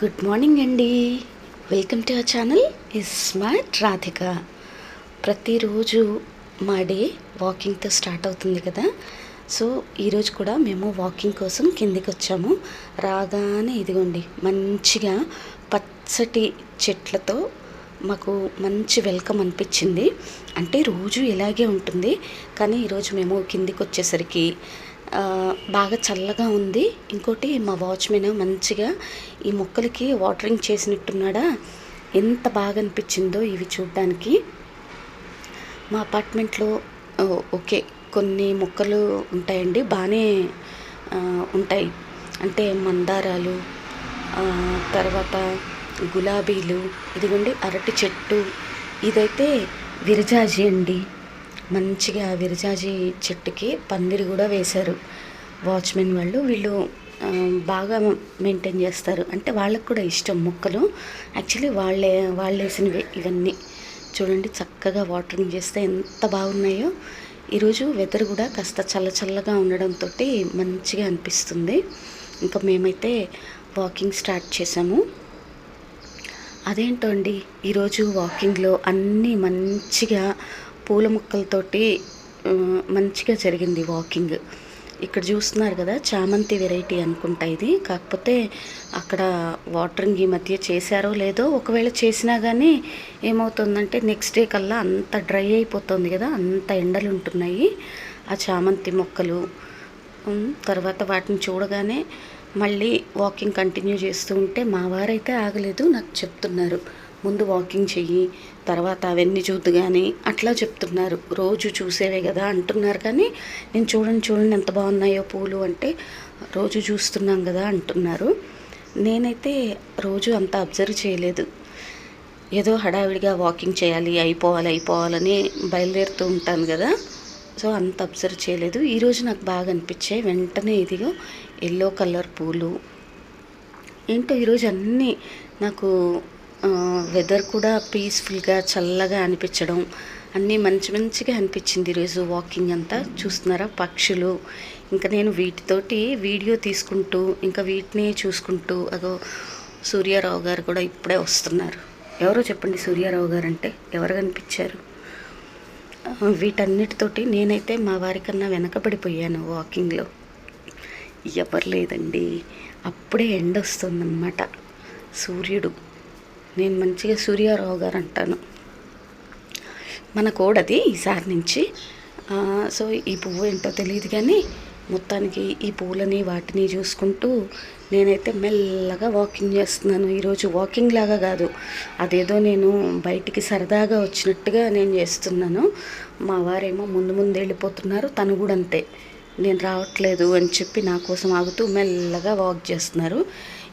Good morning అండి. Welcome to our channel is smart Radhika ప్రతిరోజు మా డే వాకింగ్తో స్టార్ట్ అవుతుంది కదా. సో ఈరోజు కూడా మేము వాకింగ్ కోసం కిందికి వచ్చాము. రాగానే ఇదిగోండి మంచిగా పచ్చటి చెట్లతో మాకు మంచి వెల్కమ్ అనిపించింది. అంటే రోజు ఇలాగే ఉంటుంది. కానీ ఈరోజు మేము కిందికి వచ్చేసరికి బాగా చల్లగా ఉంది. ఇంకోటి మా వాచ్మెన్ మంచిగా ఈ మొక్కలకి వాటరింగ్ చేసినట్టున్నాడా? ఎంత బాగా అనిపించిందో ఇవి చూడడానికి. మా అపార్ట్మెంట్లో ఓకే కొన్ని మొక్కలు ఉంటాయండి. బాగానే ఉంటాయి. అంటే మందారాలు తర్వాత గులాబీలు ఇదిగోండి అరటి చెట్టు. ఇదైతే విరజాజి అండి. మంచిగా విరజాజి చెట్టుకి పందిరి కూడా వేశారు వాచ్మెన్ వాళ్ళు. వీళ్ళు బాగా మెయింటైన్ చేస్తారు. అంటే వాళ్ళకు కూడా ఇష్టం మొక్కలు. యాక్చువల్లీ వాళ్ళే వాళ్ళు వేసినవి ఇవన్నీ. చూడండి చక్కగా వాటరింగ్ చేస్తే ఎంత బాగున్నాయో. ఈరోజు వెదర్ కూడా కాస్త చల్ల చల్లగా ఉండడంతో మంచిగా అనిపిస్తుంది. ఇంకా మేమైతే వాకింగ్ స్టార్ట్ చేసాము. అదేంటో అండి ఈరోజు వాకింగ్లో అన్నీ మంచిగా పూల మొక్కలతోటి మంచిగా జరిగింది వాకింగ్. ఇక్కడ చూస్తున్నారు కదా చామంతి వెరైటీ అనుకుంటా ఇది. కాకపోతే అక్కడ వాటరింగ్ ఈ మధ్య చేశారో లేదో ఒకవేళ చేసినా కానీ ఏమవుతుందంటే నెక్స్ట్ డే కల్లా అంత డ్రై అయిపోతుంది కదా అంత ఎండలు ఉంటున్నాయి ఆ చామంతి మొక్కలు. తర్వాత వాటిని చూడగానే మళ్ళీ వాకింగ్ కంటిన్యూ చేస్తూ ఉంటే మా వారైతే ఆగలేదు నాకు చెప్తున్నారు. ముందు వాకింగ్ చెయ్యి తర్వాత అవన్నీ చూద్దు కానీ అట్లా చెప్తున్నారు. రోజు చూసేవే కదా అంటున్నారు. కానీ నేను చూడండి చూడండి ఎంత బాగున్నాయో పూలు అంటే రోజు చూస్తున్నాం కదా అంటున్నారు. నేనైతే రోజు అంత అబ్జర్వ్ చేయలేదు. ఏదో హడావిడిగా వాకింగ్ చేయాలి అయిపోవాలి అయిపోవాలని బయలుదేరుతూ ఉంటాను కదా. సో అంత అబ్జర్వ్ చేయలేదు. ఈరోజు నాకు బాగా అనిపించాయి. వెంటనే ఇదిగో ఎల్లో కలర్ పూలు. ఏంటో ఈరోజు అన్నీ నాకు వెదర్ కూడా పీస్ఫుల్గా చల్లగా అనిపించడం అన్నీ మంచి మంచిగా అనిపించింది ఈరోజు వాకింగ్ అంతా. చూస్తున్నారా? పక్షులు. ఇంకా నేను వీటితోటి వీడియో తీసుకుంటూ ఇంకా వీటిని చూసుకుంటూ అదో సూర్యారావు గారు కూడా ఇప్పుడే వస్తున్నారు. ఎవరో చెప్పండి సూర్యారావు గారు అంటే ఎవరు కనిపించారు? వీటన్నిటితోటి నేనైతే మా వారికన్నా వెనకబడిపోయాను వాకింగ్లో ఎవరు లేదండి. అప్పుడే ఎండ వస్తుందన్నమాట. సూర్యుడు. నేను మంచిగా సూర్యారావు గారు అంటాను. మన కోడది ఈసారి నుంచి. సో ఈ పువ్వు ఏంటో తెలియదు కానీ మొత్తానికి ఈ పూలని వాటిని చూసుకుంటూ నేనైతే మెల్లగా వాకింగ్ చేస్తున్నాను. ఈరోజు వాకింగ్ లాగా కాదు అదేదో నేను బయటికి సరదాగా వచ్చినట్టుగా నేను చేస్తున్నాను. మా వారేమో ముందు ముందు వెళ్ళిపోతున్నారు తను కూడా అంతే. నేను రావట్లేదు అని చెప్పి నా కోసం ఆగుతూ మెల్లగా వాక్ చేస్తున్నారు.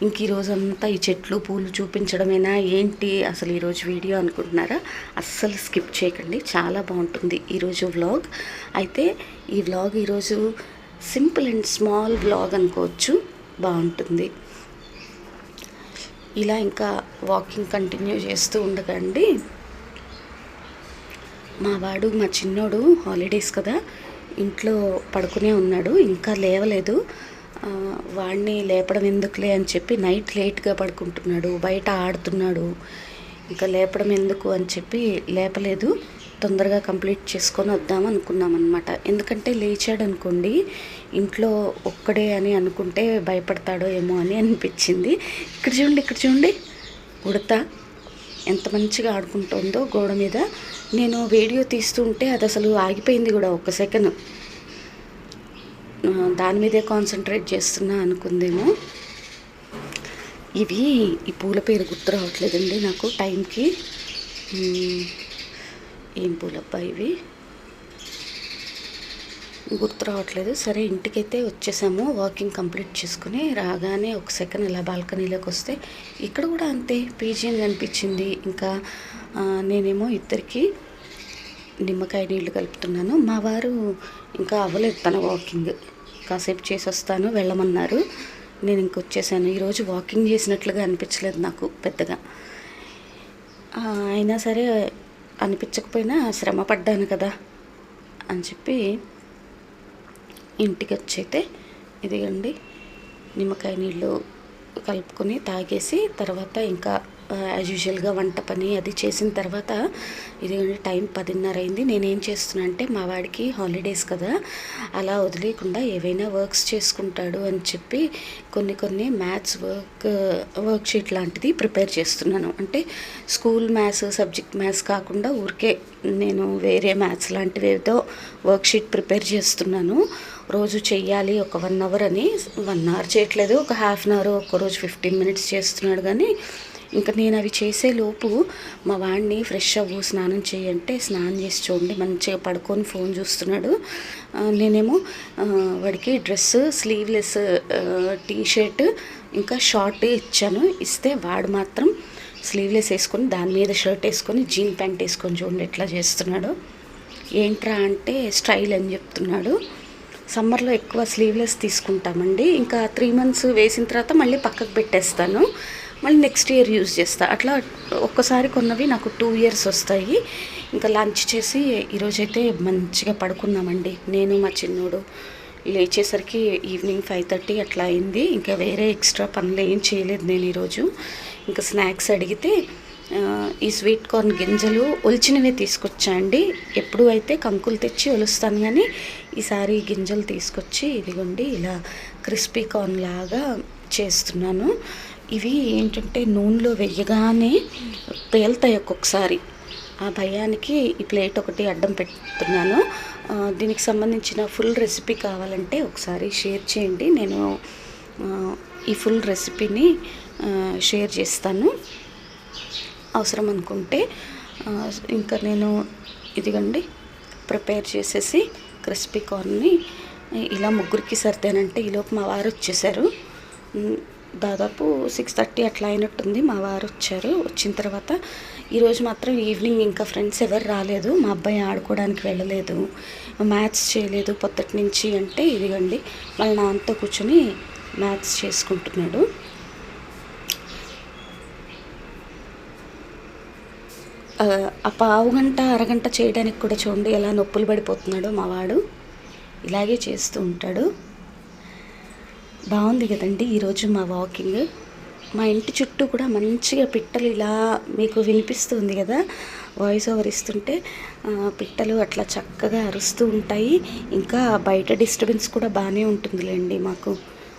ఇంక ఈరోజంతా ఈ చెట్లు పూలు చూపించడమేనా? ఏంటి అసలు ఈరోజు వీడియో అనుకుంటున్నారా? అస్సలు స్కిప్ చేయకండి. చాలా బాగుంటుంది ఈరోజు వ్లాగ్. అయితే ఈ వ్లాగ్ ఈరోజు సింపుల్ అండ్ స్మాల్ వ్లాగ్ అనుకోవచ్చు. బాగుంటుంది. ఇలా ఇంకా వాకింగ్ కంటిన్యూ చేస్తూ ఉండకండి. మా వాడు మా చిన్నోడు హాలిడేస్ కదా ఇంట్లో పడుకునే ఉన్నాడు ఇంకా లేవలేదు. వాడిని లేపడం ఎందుకులే అని చెప్పి నైట్ లేట్గా పడుకుంటున్నాడు బయట ఆడుతున్నాడు. ఇంకా లేపడం ఎందుకు అని చెప్పి లేపలేదు. తొందరగా కంప్లీట్ చేసుకొని వద్దాం అనుకున్నాం అనమాట ఎందుకంటే లేచాడు అనుకోండి ఇంట్లో ఒక్కడే అని అనుకుంటే భయపడతాడో ఏమో అని అనిపించింది. ఇక్కడ చూడండి ఇక్కడ చూడండి. ఉడత ఎంత మంచిగా ఆడుకుంటుందో గోడ మీద. నేను వీడియో తీస్తుంటే అది అసలు ఆగిపోయింది కూడా ఒక్క సెకండ్. దాని మీదే కాన్సన్ట్రేట్ చేస్తున్నా అనుకుందేమో. ఇవి ఈ పూల పేరు గుర్తు రావట్లేదండి నాకు టైంకి. ఏం పూలబ్బా ఇవి? గుర్తు రావట్లేదు. సరే ఇంటికైతే వచ్చేసాము. వాకింగ్ కంప్లీట్ చేసుకుని రాగానే ఒక సెకండ్ ఇలా బాల్కనీలోకి వస్తే ఇక్కడ కూడా అంతే పీజియన్ కనిపించింది ఇంకా నేనేమో ఇద్దరికి నిమ్మకాయ నీళ్ళు కలుపుతున్నాను. మా వారు ఇంకా అవ్వలేదు తన వాకింగ్. కాసేపు చేసి వస్తాను వెళ్ళమన్నారు. నేను ఇంకొచ్చేసాను ఈరోజు వాకింగ్ చేసినట్లుగా అనిపించలేదు నాకు పెద్దగా. అయినా సరే అనిపించకపోయినా శ్రమ పడ్డాను కదా అని చెప్పి ఇంటికి వచ్చైతే ఇదిగండి నిమ్మకాయ నీళ్ళు కలుపుకొని తాగేసి తర్వాత ఇంకా యాజ్ యూజువల్గా వంట పని అది చేసిన తర్వాత ఇది టైం పదిన్నర అయింది. నేనేం చేస్తున్నా అంటే మా వాడికి హాలిడేస్ కదా అలా వదిలేకుండా ఏవైనా వర్క్స్ చేసుకుంటాడు అని చెప్పి కొన్ని కొన్ని మ్యాథ్స్ వర్క్ వర్క్షీట్ లాంటిది ప్రిపేర్ చేస్తున్నాను. అంటే స్కూల్ మ్యాథ్స్ సబ్జెక్ట్ మ్యాథ్స్ కాకుండా ఊరికే నేను వేరే మ్యాథ్స్ లాంటివి ఏదో వర్క్ షీట్ ప్రిపేర్ చేస్తున్నాను. రోజు చెయ్యాలి ఒక వన్ అవర్ అని. వన్ అవర్ చేయట్లేదు ఒక హాఫ్ అన్ అవర్ ఒక రోజు ఫిఫ్టీన్ మినిట్స్ చేస్తున్నాడు కానీ ఇంకా నేను అవి చేసే లోపు మా వాడిని ఫ్రెష్ అవ్వు స్నానం చేయంటే స్నానం చేసి చూడండి. మంచిగా పడుకొని ఫోన్ చూస్తున్నాడు. నేనేమో వాడికి డ్రెస్ స్లీవ్లెస్ టీ షర్ట్ ఇంకా షార్ట్ ఇచ్చాను. ఇస్తే వాడు మాత్రం స్లీవ్లెస్ వేసుకొని దాని మీద షర్ట్ వేసుకొని జీన్ ప్యాంట్ వేసుకొని చూడండి ఎట్లా చేస్తున్నాడు. ఏంట్రా అంటే స్టైల్ అని చెప్తున్నాడు. సమ్మర్లో ఎక్కువ స్లీవ్లెస్ తీసుకుంటామండి. ఇంకా త్రీ మంత్స్ వేసిన తర్వాత మళ్ళీ పక్కకు పెట్టేస్తాను. మళ్ళీ నెక్స్ట్ ఇయర్ యూజ్ చేస్తా. అట్లా ఒక్కసారి కొన్నవి నాకు టూ ఇయర్స్ వస్తాయి. ఇంకా లంచ్ చేసి ఈరోజైతే మంచిగా పడుకున్నామండి. నేను మా చిన్నోడు లేచేసరికి ఈవినింగ్ ఫైవ్ థర్టీ అట్లా అయింది. ఇంకా వేరే ఎక్స్ట్రా పనులు ఏం చేయలేదు నేను ఈరోజు. ఇంకా స్నాక్స్ అడిగితే ఈ స్వీట్ కార్న్ గింజలు ఒలిచినవే తీసుకొచ్చా అండి. ఎప్పుడు అయితే కంకులు తెచ్చి ఒలుస్తాను కానీ ఈసారి గింజలు తీసుకొచ్చి ఇదిగోండి ఇలా క్రిస్పీ కార్న్ లాగా చేస్తున్నాను. ఇవి ఏంటంటే నూనెలో వెయ్యగానే పేలుతాయి ఒక్కొక్కసారి. ఆ భయానికి ఈ ప్లేట్ ఒకటి అడ్డం పెడుతున్నాను. దీనికి సంబంధించిన ఫుల్ రెసిపీ కావాలంటే ఒకసారి షేర్ చేయండి. నేను ఈ ఫుల్ రెసిపీని షేర్ చేస్తాను. అవసరం అనుకుంటే ఇంకా నేను ఇదిగండి ప్రిపేర్ చేసేసి క్రిస్పీ కార్న్ని ఇలా ముగ్గురికి సర్దానంటే ఈలోపు మా వారు వచ్చేసారు. దాదాపు సిక్స్ థర్టీ అట్లా అయినట్టుంది మా వారు వచ్చారు. వచ్చిన తర్వాత ఈరోజు మాత్రం ఈవినింగ్ ఇంకా ఫ్రెండ్స్ ఎవరు రాలేదు మా అబ్బాయి ఆడుకోవడానికి వెళ్ళలేదు మ్యాథ్స్ చేయలేదు పొద్దుటి నుంచి అంటే ఇదిగండి వాళ్ళ నాన్నతో కూర్చొని మ్యాథ్స్ చేసుకుంటున్నాడు. ఆ, పావు గంట అరగంట చేయడానికి కూడా చూడండి ఎలా నొప్పులు పడిపోతున్నాడో మావాడు ఇలాగే చేస్తూ ఉంటాడు. బాగుంది కదండి ఈరోజు మా వాకింగ్. మా ఇంటి చుట్టూ కూడా మంచిగా పిట్టలు ఇలా మీకు వినిపిస్తుంది కదా వాయిస్ ఓవర్ ఇస్తుంటే పిట్టలు అట్లా చక్కగా అరుస్తూ ఉంటాయి. ఇంకా బయట డిస్టర్బెన్స్ కూడా బాగానే ఉంటుందిలేండి మాకు.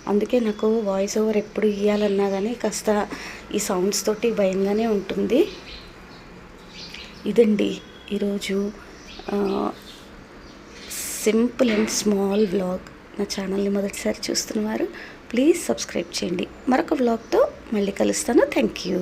అందుకే నాకు వాయిస్ ఓవర్ ఎప్పుడు ఇవ్వాలన్నా కానీ కాస్త ఈ సౌండ్స్ తోటి భయంగానే ఉంటుంది. ఇదండి. ఈరోజు సింపుల్ అండ్ స్మాల్ వ్లాగ్. నా ఛానల్ని మొదటిసారి చూస్తున్నవారు ప్లీజ్ సబ్స్క్రైబ్ చేయండి. మరొక వ్లాగ్తో మళ్ళీ కలుస్తాను. Thank you.